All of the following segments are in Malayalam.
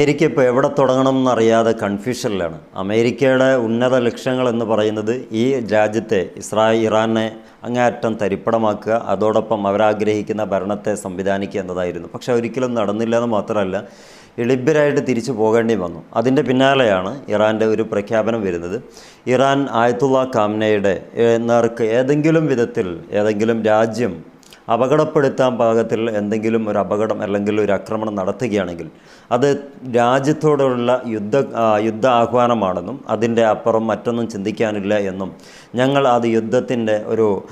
അമേരിക്ക ഇപ്പോൾ എവിടെ തുടങ്ങണം എന്നറിയാതെ കൺഫ്യൂഷനിലാണ് അമേരിക്കയുടെ ഉന്നത ലക്ഷ്യങ്ങൾ എന്ന് പറയുന്നത് ഈ രാജ്യത്തെ ഇസ്രായേൽ ഇറാനെ അങ്ങേയറ്റം തരിപ്പടമാക്കുക അതോടൊപ്പം അവരാഗ്രഹിക്കുന്ന ഭരണത്തെ സംവിധാനിക്കുക എന്നതായിരുന്നു. പക്ഷെ ഒരിക്കലും നടന്നില്ല എന്ന് മാത്രമല്ല എളിബരായിട്ട് തിരിച്ചു പോകേണ്ടി വന്നു. അതിന്റെ പിന്നാലെയാണ് ഇറാന്റെ ഒരു പ്രഖ്യാപനം വരുന്നത്. ഇറാൻ ആയത്തുള്ള കാംനയുടെ നേർക്ക് ഏതെങ്കിലും വിധത്തിൽ ഏതെങ്കിലും രാജ്യം അപകടപ്പെടുത്താൻ പാകത്തിൽ എന്തെങ്കിലും ഒരു അപകടം അല്ലെങ്കിൽ ഒരു ആക്രമണം നടത്തുകയാണെങ്കിൽ അത് രാജ്യത്തോടുള്ള യുദ്ധ യുദ്ധ ആഹ്വാനമാണെന്നും അതിന്റെ അപ്പുറം മറ്റൊന്നും ചിന്തിക്കാനില്ല എന്നും ഞങ്ങൾ അത് യുദ്ധത്തിന്റെ ഒരു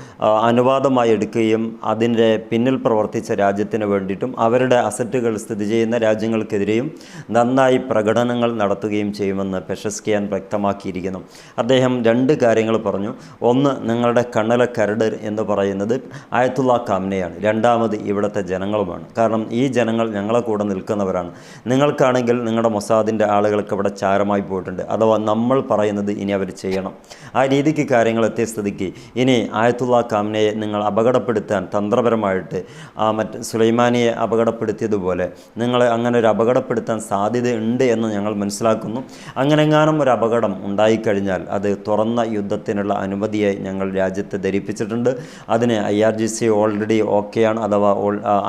അനുവാദമായി എടുക്കുകയും അതിന്റെ പിന്നിൽ പ്രവർത്തിച്ച രാജ്യത്തിന് വേണ്ടിയിട്ടും അവരുടെ അസറ്റുകൾ സ്ഥിതി ചെയ്യുന്ന രാജ്യങ്ങൾക്കെതിരെയും നന്നായി പ്രകടനങ്ങൾ നടത്തുകയും ചെയ്യുമെന്ന് പെഷസ്കിയാൻ വ്യക്തമാക്കിയിരിക്കുന്നു. അദ്ദേഹം രണ്ട് കാര്യങ്ങൾ പറഞ്ഞു. ഒന്ന് നിങ്ങളുടെ കണ്ണല കരട് എന്ന് പറയുന്നത് ആയത്തുള്ള കാംനയാണ് രണ്ടാമത് ഇവിടുത്തെ ജനങ്ങളുമാണ്. കാരണം ഈ ജനങ്ങൾ ഞങ്ങളെ കൂടെ നിൽക്കുന്നവരാണ്. നിങ്ങൾക്കാണെങ്കിൽ നിങ്ങളുടെ മൊസാദിന്റെ ആളുകൾക്ക് ഇവിടെ ചാരമായി പോയിട്ടുണ്ട്. അഥവാ നമ്മൾ പറയുന്നത് ഇനി അവർ ചെയ്യണം. ആ രീതിക്ക് കാര്യങ്ങൾ എത്തിയ സ്ഥിതിക്ക് ഇനി ആയത്തുള്ള കാമിനയെ നിങ്ങൾ അപകടപ്പെടുത്താൻ തന്ത്രപരമായിട്ട് ആ മറ്റ് സുലൈമാനിയെ അപകടപ്പെടുത്തിയതുപോലെ നിങ്ങളെ അങ്ങനെ ഒരു അപകടപ്പെടുത്താൻ സാധ്യതയുണ്ട് എന്ന് ഞങ്ങൾ മനസ്സിലാക്കുന്നു. അങ്ങനെങ്ങാനും ഒരു അപകടം ഉണ്ടായിക്കഴിഞ്ഞാൽ അത് തുറന്ന യുദ്ധത്തിനുള്ള അനുമതിയായി ഞങ്ങൾ രാജ്യത്തെ ധരിപ്പിച്ചിട്ടുണ്ട്. അതിന് I R G C already ഓക്കെയാണ് അഥവാ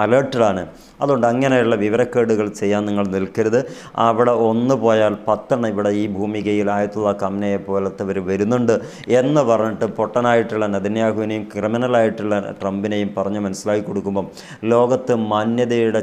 അലേർട്ടഡാണ്. അതുകൊണ്ട് അങ്ങനെയുള്ള വിവരക്കേടുകൾ ചെയ്യാൻ നിങ്ങൾ നിൽക്കരുത്. അവിടെ ഒന്ന് പോയാൽ പത്തെണ്ണം ഇവിടെ ഈ ഭൂമികയിൽ ആയത്തുള്ള കമ്മനയെ പോലത്തെ വരുന്നുണ്ട് എന്ന് പറഞ്ഞിട്ട് പൊട്ടനായിട്ടുള്ള നെതന്യാഹുവിനെയും ക്രിമിനലായിട്ടുള്ള ട്രംപിനെയും പറഞ്ഞ് മനസ്സിലാക്കി കൊടുക്കുമ്പം ലോകത്ത് മാന്യതയുടെ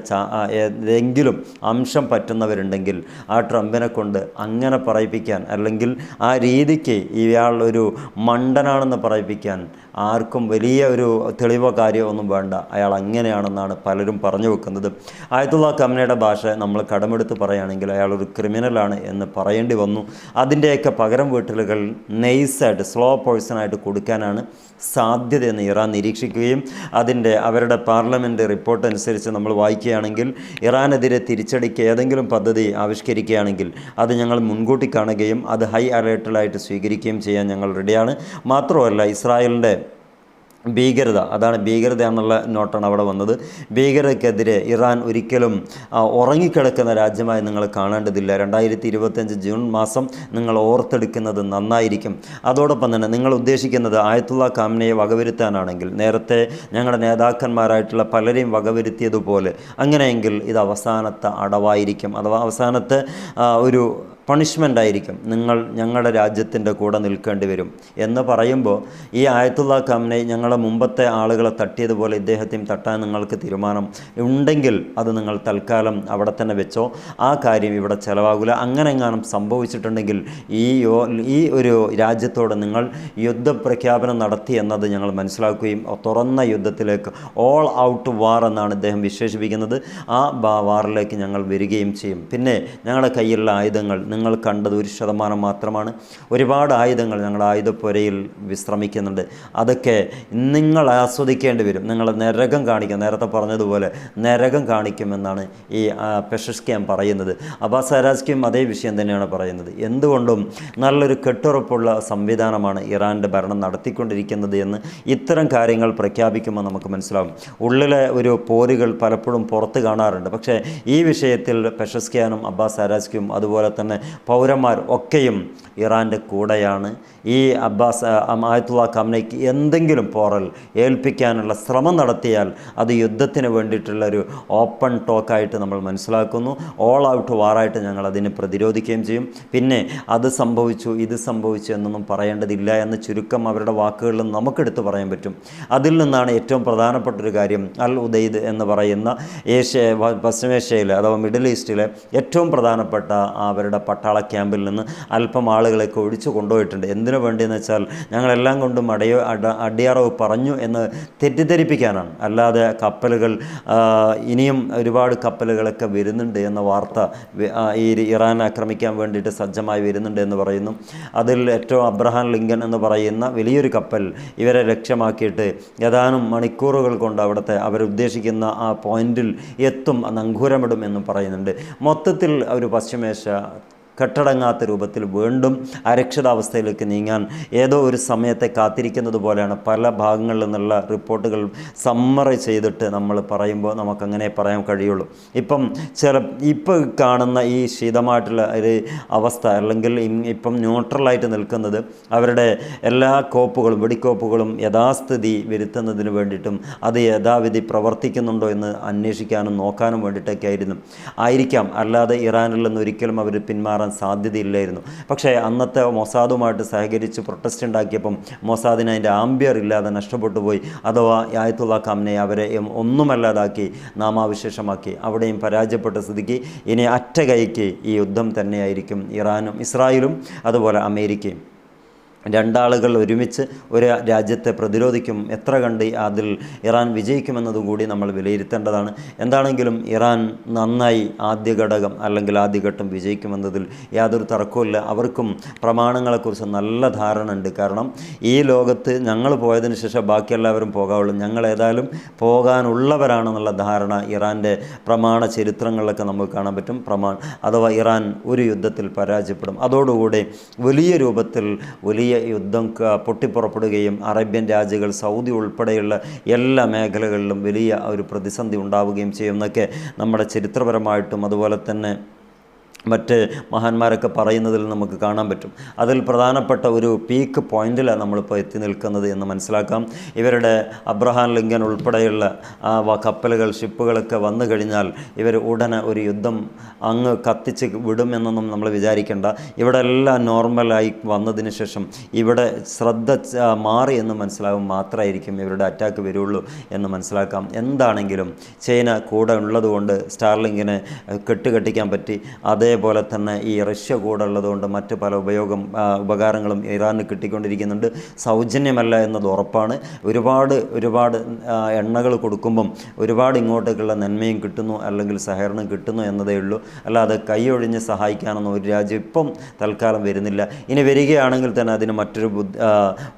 ഏതെങ്കിലും അംശം പറ്റുന്നവരുണ്ടെങ്കിൽ ആ ട്രംപിനെ കൊണ്ട് അങ്ങനെ പറയിപ്പിക്കാൻ അല്ലെങ്കിൽ ആ രീതിക്ക് ഇയാൾ ഒരു മണ്ടനാണെന്ന് പറയിപ്പിക്കാൻ ആർക്കും വലിയ ഒരു തെളിവോ കാര്യമോ ഒന്നും വേണ്ട. അയാൾ അങ്ങനെയാണെന്നാണ് പലരും പറഞ്ഞു വെക്കുന്നത്. ആയത്തുള്ള കമനയുടെ ഭാഷ നമ്മൾ കടമെടുത്ത് പറയുകയാണെങ്കിൽ അയാൾ ഒരു ക്രിമിനലാണ് എന്ന് പറയേണ്ടി വന്നു. അതിന്റെയൊക്കെ പകരം വീട്ടലുകൾ നെയ്സായിട്ട് സ്ലോ പോയ്സണായിട്ട് കൊടുക്കാനാണ് സാധ്യതയെന്ന് ഇറാൻ നിരീക്ഷിക്കുകയും അതിന്റെ അവരുടെ പാർലമെന്റ് റിപ്പോർട്ട് അനുസരിച്ച് നമ്മൾ വായിക്കുകയാണെങ്കിൽ ഇറാനെതിരെ തിരിച്ചടിക്ക് ഏതെങ്കിലും പദ്ധതി ആവിഷ്കരിക്കുകയാണെങ്കിൽ അത് ഞങ്ങൾ മുൻകൂട്ടി കാണുകയും അത് ഹൈ അലേർട്ടിലായിട്ട് സ്വീകരിക്കുകയും ചെയ്യാൻ ഞങ്ങൾ റെഡിയാണ്. മാത്രമല്ല ഇസ്രായേലിന്റെ ഭീകരത അതാണ് ഭീകരത എന്നുള്ള നോട്ടാണ് അവിടെ വന്നത്. ഭീകരതയ്ക്കെതിരെ ഇറാൻ ഒരിക്കലും ഉറങ്ങിക്കിടക്കുന്ന രാജ്യമായി നിങ്ങൾ കാണേണ്ടതില്ല. രണ്ടായിരത്തി ഇരുപത്തഞ്ച് ജൂൺ മാസം നിങ്ങൾ ഓർത്തെടുക്കുന്നത് നന്നായിരിക്കും. അതോടൊപ്പം തന്നെ നിങ്ങൾ ഉദ്ദേശിക്കുന്നത് ആയത്തുള്ള കാമിനയെ വകവരുത്താനാണെങ്കിൽ നേരത്തെ ഞങ്ങളുടെ നേതാക്കന്മാരായിട്ടുള്ള പലരെയും വകവരുത്തിയതുപോലെ അങ്ങനെയെങ്കിൽ ഇത് അവസാനത്തെ അടവായിരിക്കും. അഥവാ അവസാനത്തെ ഒരു പണിഷ്മെന്റ് ആയിരിക്കും. നിങ്ങൾ ഞങ്ങളുടെ രാജ്യത്തിന്റെ കൂടെ നിൽക്കേണ്ടി വരും. എന്ന് പറയുമ്പോൾ ഈ ആയത്തുള്ള കമ്നെ ഞങ്ങളെ മുമ്പത്തെ ആളുകളെ തട്ടിയതുപോലെ ഇദ്ദേഹത്തെയും തട്ടാൻ നിങ്ങൾക്ക് തീരുമാനം ഉണ്ടെങ്കിൽ അത് നിങ്ങൾ തൽക്കാലം അവിടെ തന്നെ വെച്ചോ. ആ കാര്യം ഇവിടെ ചിലവാകില്ല അങ്ങനെ എങ്ങാനും സംഭവിച്ചിട്ടുണ്ടെങ്കിൽ ഈ ഈ ഒരു രാജ്യത്തോട് നിങ്ങൾ യുദ്ധപ്രഖ്യാപനം നടത്തി എന്നത് ഞങ്ങൾ മനസ്സിലാക്കുകയും തുറന്ന യുദ്ധത്തിലേക്ക് ഓൾ ഔട്ട് വാർ എന്നാണ് ഇദ്ദേഹം വിശേഷിപ്പിക്കുന്നത്. ആ വാറിലേക്ക് ഞങ്ങൾ വരികയും ചെയ്യും. പിന്നെ ഞങ്ങളുടെ കയ്യിലുള്ള ആയുധങ്ങൾ നിങ്ങൾ കണ്ടത് ഒരു ശതമാനം മാത്രമാണ്. ഒരുപാട് ആയുധങ്ങൾ ഞങ്ങൾ ആയുധപ്പുരയിൽ വിശ്രമിക്കുന്നുണ്ട്. അതൊക്കെ നിങ്ങൾ ആസ്വദിക്കേണ്ടി വരും. നിങ്ങൾ നരകം കാണിക്കും. നേരത്തെ പറഞ്ഞതുപോലെ നരകം കാണിക്കുമെന്നാണ് ഈ പെഷസ്കിയാൻ പറയുന്നത്. അബ്ബാസ് അരാസ്കിയും അതേ വിഷയം തന്നെയാണ് പറയുന്നത്. എന്തുകൊണ്ടും നല്ലൊരു കെട്ടുറപ്പുള്ള സംവിധാനമാണ് ഇറാന്റെ ഭരണം നടത്തിക്കൊണ്ടിരിക്കുന്നത് എന്ന് ഇത്തരം കാര്യങ്ങൾ പ്രഖ്യാപിക്കുമ്പോൾ നമുക്ക് മനസ്സിലാവും. ഉള്ളിലെ ഒരു പോരുകൾ പലപ്പോഴും പുറത്ത് കാണാറുണ്ട്. പക്ഷേ ഈ വിഷയത്തിൽ പെഷസ്കിയാനും അബ്ബാസ് അരാസ്കിയും അതുപോലെ തന്നെ പൗരന്മാർ ഒക്കെയും ഇറാന്റെ കൂടെയാണ്. ഈ അബ്ബാസ് ആയത്തുള്ള കമ്നയ്ക്ക് എന്തെങ്കിലും പോറൽ ഏൽപ്പിക്കാനുള്ള ശ്രമം നടത്തിയാൽ അത് യുദ്ധത്തിന് വേണ്ടിയിട്ടുള്ള ഒരു ഓപ്പൺ ടോക്കായിട്ട് നമ്മൾ മനസ്സിലാക്കുന്നു. ഓൾ ഔട്ട് വാറായിട്ട് ഞങ്ങൾ അതിനെ പ്രതിരോധിക്കുകയും ചെയ്യും. പിന്നെ അത് സംഭവിച്ചു ഇത് സംഭവിച്ചു എന്നൊന്നും പറയേണ്ടതില്ല എന്ന് ചുരുക്കം അവരുടെ വാക്കുകളിൽ നമുക്കെടുത്ത് പറയാൻ പറ്റും. അതിൽ നിന്നാണ് ഏറ്റവും പ്രധാനപ്പെട്ട ഒരു കാര്യം അൽ ഉദയ്ദ് എന്ന് പറയുന്ന ഏഷ്യ പശ്ചിമേഷ്യയിലെ അഥവാ മിഡിൽ ഈസ്റ്റിലെ ഏറ്റവും പ്രധാനപ്പെട്ട അവരുടെ പട്ടാള ക്യാമ്പിൽ നിന്ന് അല്പം ആളുകളെയൊക്കെ ഒഴിച്ചു കൊണ്ടുപോയിട്ടുണ്ട്. എന്തിനു വേണ്ടിയെന്ന് വെച്ചാൽ ഞങ്ങളെല്ലാം കൊണ്ടും അടയോ അട അടിയറവ് പറഞ്ഞു എന്ന് തെറ്റിദ്ധരിപ്പിക്കാനാണ്. അല്ലാതെ കപ്പലുകൾ ഇനിയും ഒരുപാട് കപ്പലുകളൊക്കെ വരുന്നുണ്ട് എന്ന വാർത്ത ഈ ഇറാൻ ആക്രമിക്കാൻ വേണ്ടിയിട്ട് സജ്ജമായി വരുന്നുണ്ട് എന്ന് പറയുന്നു. അതിൽ ഏറ്റവും അബ്രഹാം ലിങ്കൻ എന്ന് പറയുന്ന വലിയൊരു കപ്പൽ ഇവരെ ലക്ഷ്യമാക്കിയിട്ട് ഏതാനും മണിക്കൂറുകൾ കൊണ്ട് അവിടുത്തെ അവരുദ്ദേശിക്കുന്ന ആ പോയിന്റിൽ എത്തും നങ്കൂരമിടും എന്നും പറയുന്നുണ്ട്. മൊത്തത്തിൽ ഒരു പശ്ചിമേഷ്യ കെട്ടടങ്ങാത്ത രൂപത്തിൽ വീണ്ടും അരക്ഷിതാവസ്ഥയിലേക്ക് നീങ്ങാൻ ഏതോ ഒരു സമയത്തെ കാത്തിരിക്കുന്നത് പോലെയാണ് പല ഭാഗങ്ങളിൽ നിന്നുള്ള റിപ്പോർട്ടുകൾ സമ്മറി ചെയ്തിട്ട് നമ്മൾ പറയുമ്പോൾ നമുക്കങ്ങനെ പറയാൻ കഴിയുള്ളൂ. ഇപ്പം ചില ഇപ്പോൾ കാണുന്ന ഈ ശീതമായിട്ടുള്ള ഒരു അവസ്ഥ അല്ലെങ്കിൽ ഇപ്പം ന്യൂട്രലായിട്ട് നിൽക്കുന്നത് അവരുടെ എല്ലാ കോപ്പുകളും വെടിക്കോപ്പുകളും യഥാസ്ഥിതി വരുത്തുന്നതിന് വേണ്ടിയിട്ടും അത് യഥാവിധി പ്രവർത്തിക്കുന്നുണ്ടോ എന്ന് അന്വേഷിക്കാനും നോക്കാനും വേണ്ടിയിട്ടൊക്കെ ആയിരുന്നു ആയിരിക്കാം. അല്ലാതെ ഇറാനിൽ നിന്ന് ഒരിക്കലും അവർ പിന്മാറാൻ സാധ്യതയില്ലായിരുന്നു. പക്ഷേ അന്നത്തെ മൊസാദുമായിട്ട് സഹകരിച്ച് പ്രൊട്ടസ്റ്റ് ഉണ്ടാക്കിയപ്പം മൊസാദിന് അതിന്റെ ആംബിയർ ഇല്ലാതെ നഷ്ടപ്പെട്ടു പോയി. അഥവാ ആയത്തുള്ള ഖാമിനെ അവരെ ഒന്നുമല്ലാതാക്കി നാമാവിശേഷമാക്കി അവിടെയും പരാജയപ്പെട്ട സ്ഥിതിക്ക് ഇനി അറ്റകൈക്ക് ഈ യുദ്ധം തന്നെയായിരിക്കും. ഇറാനും ഇസ്രായേലും അതുപോലെ അമേരിക്കയും. രണ്ടാളുകൾ ഒരുമിച്ച് ഒരു രാജ്യത്തെ പ്രതിരോധിക്കും എത്ര കണ്ട് അതിൽ ഇറാൻ വിജയിക്കുമെന്നതുകൂടി നമ്മൾ വിലയിരുത്തേണ്ടതാണ്. എന്താണെങ്കിലും ഇറാൻ നന്നായി ആദ്യ ഘടകം അല്ലെങ്കിൽ ആദ്യഘട്ടം വിജയിക്കുമെന്നതിൽ യാതൊരു തർക്കവുമില്ല. അവർക്കും പ്രമാണങ്ങളെക്കുറിച്ച് നല്ല ധാരണ ഉണ്ട്. കാരണം ഈ ലോകത്ത് ഞങ്ങൾ പോയതിന് ശേഷം ബാക്കി എല്ലാവരും പോകാവുള്ളൂ. ഞങ്ങൾ ഏതായാലും പോകാനുള്ളവരാണെന്നുള്ള ധാരണ ഇറാന്റെ പ്രമാണ ചരിത്രങ്ങളിലൊക്കെ നമുക്ക് കാണാൻ പറ്റും. പ്രമാൺ അഥവാ ഇറാൻ ഒരു യുദ്ധത്തിൽ പരാജയപ്പെടും. അതോടുകൂടി വലിയ രൂപത്തിൽ വലിയ യുദ്ധം ക- പൊട്ടിപ്പുറപ്പെടുകയും അറേബ്യൻ രാജ്യങ്ങൾ സൗദി ഉൾപ്പെടെയുള്ള എല്ലാ മേഖലകളിലും വലിയ ഒരു പ്രതിസന്ധി ഉണ്ടാവുകയും ചെയ്യുമെന്നൊക്കെ നമ്മുടെ ചരിത്രപരമായിട്ടും അതുപോലെ തന്നെ മറ്റ് മഹാന്മാരൊക്കെ പറയുന്നതിൽ നമുക്ക് കാണാൻ പറ്റും. അതിൽ പ്രധാനപ്പെട്ട ഒരു പീക്ക് പോയിന്റിലാണ് നമ്മളിപ്പോൾ എത്തി നിൽക്കുന്നത് എന്ന് മനസ്സിലാക്കാം. ഇവരുടെ അബ്രഹാം ലിങ്കൻ ഉൾപ്പെടെയുള്ള ആ കപ്പലുകൾ ഷിപ്പുകളൊക്കെ വന്നു കഴിഞ്ഞാൽ ഇവർ ഉടനെ ഒരു യുദ്ധം അങ്ങ് കത്തിച്ച് വിടുമെന്നൊന്നും നമ്മൾ വിചാരിക്കേണ്ട. ഇവിടെ എല്ലാം നോർമലായി വന്നതിന് ശേഷം ഇവിടെ ശ്രദ്ധ മാറി എന്ന് മനസ്സിലാകും മാത്രമായിരിക്കും ഇവരുടെ അറ്റാക്ക് വരുള്ളൂ എന്ന് മനസ്സിലാക്കാം. എന്താണെങ്കിലും ചൈന കൂടെ ഉള്ളതുകൊണ്ട് സ്റ്റാർലിങ്കിനെ കെട്ടുകെട്ടിക്കാൻ പറ്റി. അതേപോലെ തന്നെ ഈ റഷ്യ കൂടെ ഉള്ളതുകൊണ്ട് മറ്റ് പല ഉപയോഗം ഉപകാരങ്ങളും ഇറാന് കിട്ടിക്കൊണ്ടിരിക്കുന്നുണ്ട്. സൗജന്യമല്ല എന്നത് ഉറപ്പാണ്. ഒരുപാട് ഒരുപാട് എണ്ണകൾ കൊടുക്കുമ്പം ഒരുപാട് ഇങ്ങോട്ടേക്കുള്ള നന്മയും കിട്ടുന്നു അല്ലെങ്കിൽ സഹകരണം കിട്ടുന്നു എന്നതേ ഉള്ളൂ. അല്ലാതെ കൈയൊഴിഞ്ഞ് സഹായിക്കാനൊന്നും ഒരു രാജ്യം ഇപ്പം തൽക്കാലം വരുന്നില്ല. ഇനി വരികയാണെങ്കിൽ തന്നെ അതിന് മറ്റൊരു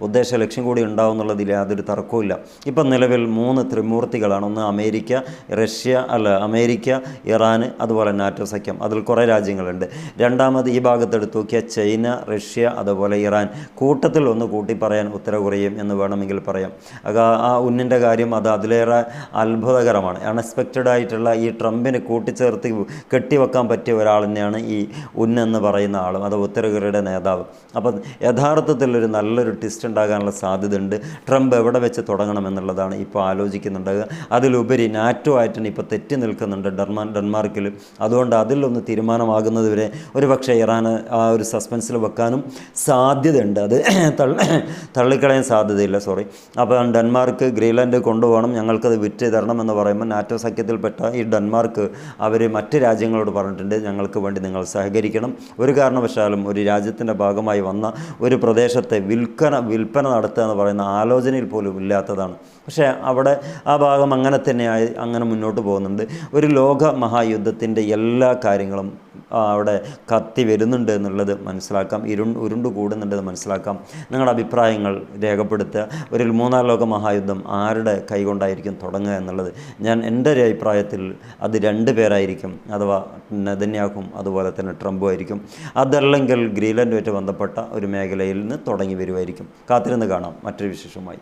ഉദ്ദേശ ലക്ഷ്യം കൂടി ഉണ്ടാവും എന്നുള്ളതിൽ യാതൊരു തർക്കവുമില്ല. ഇപ്പം നിലവിൽ മൂന്ന് ത്രിമൂർത്തികളാണ്. ഒന്ന് അമേരിക്ക റഷ്യ അല്ല അമേരിക്ക ഇറാൻ അതുപോലെ നാറ്റോ സഖ്യം. അതിൽ കുറേ രാജ്യങ്ങളുണ്ട്. രണ്ടാമത് ഈ ഭാഗത്തെടുത്ത് നോക്കിയാൽ ചൈന റഷ്യ അതുപോലെ ഇറാൻ. കൂട്ടത്തിൽ ഒന്ന് കൂട്ടി പറയാൻ ഉത്തര കൊറിയയും എന്ന് വേണമെങ്കിൽ പറയാം. ആ- ഉന്നിന്റെ കാര്യം അത് അതിലേറെ അത്ഭുതകരമാണ്. അൺഎക്സ്പെക്റ്റഡ് ആയിട്ടുള്ള ഈ ട്രംപിനെ കൂട്ടിച്ചേർത്ത് കെട്ടിവെക്കാൻ പറ്റിയ ഒരാൾ തന്നെയാണ് ഈ ഉന്നെന്ന് പറയുന്ന ആളും അത് ഉത്തര കൊറിയയുടെ നേതാവ്. അപ്പം യഥാർത്ഥത്തിൽ ഒരു നല്ലൊരു ട്വിസ്റ്റ് ഉണ്ടാകാനുള്ള സാധ്യതയുണ്ട്. ട്രംപ് എവിടെ വെച്ച് തുടങ്ങണം എന്നുള്ളതാണ് ഇപ്പോൾ ആലോചിക്കുന്നുണ്ടാകുക അതിലുപരി നാറ്റോ ആയിട്ടാണ് ഇപ്പോൾ തെറ്റി നിൽക്കുന്നുണ്ട് ഡെർമാൻ ഡെൻമാർക്കിൽ അതുകൊണ്ട് അതിലൊന്ന് തീരുമാനമാകുന്നത് വരെ ഒരു പക്ഷേ ഇറാൻ ആ ഒരു സസ്പെൻസിൽ വെക്കാനും സാധ്യതയുണ്ട്. അത് തള്ളി തള്ളിക്കളയാൻ സാധ്യതയില്ല സോറി അപ്പോൾ ഡെൻമാർക്ക് ഗ്രീൻലാൻഡ് കൊണ്ടുപോകണം ഞങ്ങൾക്കത് വിറ്റ് തരണം എന്ന് പറയുമ്പോൾ നാറ്റോ സഖ്യത്തിൽപ്പെട്ട ഈ ഡെൻമാർക്ക് അവർ മറ്റ് രാജ്യങ്ങളോട് പറഞ്ഞിട്ടുണ്ട് ഞങ്ങൾക്ക് വേണ്ടി നിങ്ങൾ സഹകരിക്കണം. ഒരു കാരണവശാലും ഒരു രാജ്യത്തിന്റെ ഭാഗമായി വന്ന ഒരു പ്രദേശത്തെ വിൽക്കന വിൽപ്പന നടത്തുക എന്ന് പറയുന്ന ആലോചനയിൽ പോലും ഇല്ലാത്തതാണ്. പക്ഷേ അവിടെ ആ ഭാഗം അങ്ങനെ തന്നെയായി അങ്ങനെ മുന്നോട്ട് പോകുന്നുണ്ട്. ഒരു ലോക മഹായുദ്ധത്തിന്റെ എല്ലാ കാര്യങ്ങളും അവിടെ കത്തി വരുന്നുണ്ട് എന്നുള്ളത് മനസ്സിലാക്കാം. ഇരു ഉരുണ്ടു കൂടുന്നുണ്ടെന്ന് മനസ്സിലാക്കാം. നിങ്ങളുടെ അഭിപ്രായങ്ങൾ രേഖപ്പെടുത്തുക. ഒരു മൂന്നാം ലോക മഹായുദ്ധം ആരുടെ കൈകൊണ്ടായിരിക്കും തുടങ്ങുക എന്നുള്ളത്. ഞാൻ എന്റെ ഒരു അഭിപ്രായത്തിൽ അത് രണ്ട് പേരായിരിക്കും. അഥവാ നെതന്യാഹും അതുപോലെ തന്നെ ട്രംപും ആയിരിക്കും. അതല്ലെങ്കിൽ ഗ്രീലൻഡുമായിട്ട് ബന്ധപ്പെട്ട ഒരു മേഖലയിൽ നിന്ന് തുടങ്ങി വരുമായിരിക്കും കാത്തിരുന്ന് കാണാം. മറ്റൊരു വിശേഷമായി